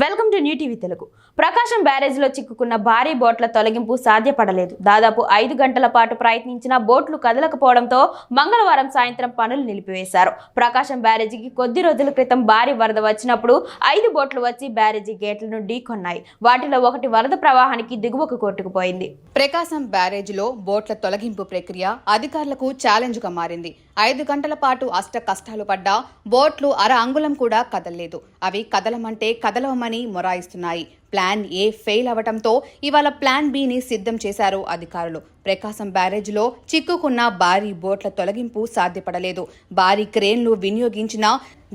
Welcome to new TV Telugu. Prakasam బ్యారేజ్లో చిక్కుకున్న భారీ బోట్ల తొలగింపు సాధ్యపడలేదు. దాదాపు ఐదు గంటల పాటు ప్రయత్నించిన బోట్లు కదలకపోవడంతో మంగళవారం సాయంత్రం పనులు నిలిపివేశారు. ప్రకాశం బ్యారేజీకి కొద్ది రోజుల క్రితం భారీ వరద వచ్చినప్పుడు ఐదు బోట్లు వచ్చి బ్యారేజీ గేట్లను ఢీకొన్నాయి వాటిలో ఒకటి వరద ప్రవాహానికి దిగువకు కొట్టుకుపోయింది. ప్రకాశం బ్యారేజీలో బోట్ల తొలగింపు ప్రక్రియ అధికారులకు ఛాలెంజ్గా మారింది. ఐదు గంటల పాటు అష్ట కష్టాలు పడ్డా బోట్లు అర అంగుళం కూడా కదలలేదు. అవి కదలమంటే కదలవమని మొరాయిస్తున్నాయి. ప్లాన్ ఏ ఫెయిల్ అవటంతో ఇవాళ ప్లాన్ బిని సిద్ధం చేశారు అధికారులు. ప్రకాశం బ్యారేజ్లో చిక్కుకున్న భారీ బోట్ల తొలగింపు సాధ్యపడలేదు. భారీ క్రేన్లు వినియోగించిన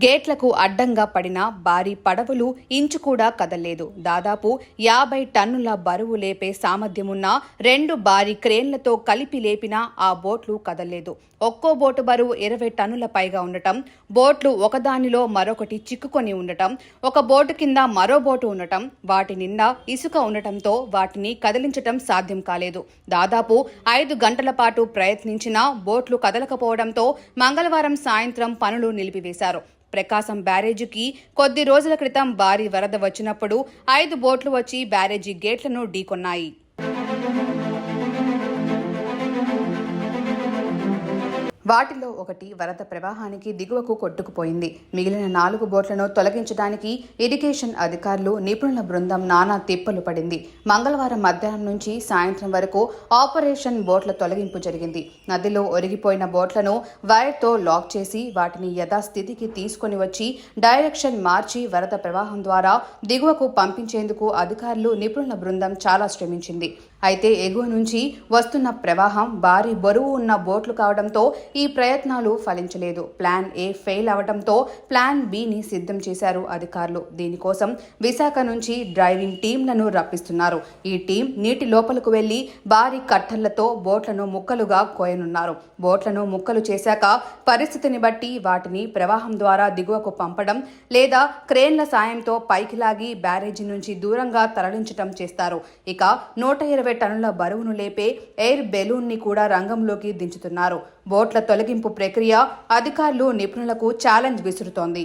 గేట్లకు అడ్డంగా పడిన భారీ పడవలు ఇంచు కూడా కదల్లేదు. దాదాపు యాభై టన్నుల బరువు లేపే సామర్థ్యమున్న రెండు భారీ క్రేన్లతో కలిపి లేపిన ఆ బోట్లు కదల్లేదు. ఒక్కో బోటు బరువు ఇరవై టన్నుల పైగా ఉండటం బోట్లు ఒకదానిలో మరొకటి చిక్కుకొని ఉండటం ఒక బోటు కింద మరో బోటు ఉండటం వాటి వాటి నిండా ఇసుక ఉండటంతో వాటిని కదిలించటం సాధ్యం కాలేదు. దాదాపు ఐదు గంటల పాటు ప్రయత్నించినా బోట్లు కదలకపోవడంతో మంగళవారం సాయంత్రం పనులు నిలిపివేశారు. ప్రకాశం బ్యారేజీకి కొద్ది రోజుల క్రితం భారీ వరద వచ్చినప్పుడు ఐదు బోట్లు వచ్చి బ్యారేజీ గేట్లను ఢీకొన్నాయి. వాటిలో ఒకటి వరద ప్రవాహానికి దిగువకు కొట్టుకుపోయింది. మిగిలిన నాలుగు బోట్లను తొలగించడానికి ఇరిగేషన్ అధికారులు నిపుణుల బృందం నానా తిప్పలు పడింది. మంగళవారం మధ్యాహ్నం నుంచి సాయంత్రం వరకు ఆపరేషన్ బోట్ల తొలగింపు జరిగింది. నదిలో ఒరిగిపోయిన బోట్లను వైర్తో లాక్ చేసి వాటిని యథాస్థితికి తీసుకొని వచ్చి డైరెక్షన్ మార్చి వరద ప్రవాహం ద్వారా దిగువకు పంపించేందుకు అధికారులు నిపుణుల బృందం చాలా శ్రమించింది. అయితే ఎగువ నుంచి వస్తున్న ప్రవాహం భారీ బరువు ఉన్న బోట్లు కావడంతో ఈ ప్రయత్నాలు ఫలించలేదు. ప్లాన్ ఏ ఫెయిల్ అవడంతో ప్లాన్ బిని సిద్ధం చేశారు అధికారులు. దీనికోసం విశాఖ నుంచి డ్రైవింగ్ టీంలను రప్పిస్తున్నారు. ఈ టీం నీటి లోపలకు వెళ్ళి భారీ కట్టర్లతో బోట్లను ముక్కలుగా కోయనున్నారు. బోట్లను ముక్కలు చేశాక పరిస్థితిని బట్టి వాటిని ప్రవాహం ద్వారా దిగువకు పంపడం లేదా క్రేన్ల సాయంతో పైకి లాగి బ్యారేజీ నుంచి దూరంగా తరలించటం చేస్తారు. ఇక నూట ఇరవై టన్నుల బరువును లేపే ఎయిర్ బెలూన్ని కూడా రంగంలోకి దించుతున్నారు. బోట్ల తొలగింపు ప్రక్రియ అధికారులు నిపుణులకు ఛాలెంజ్ విసురుతోంది.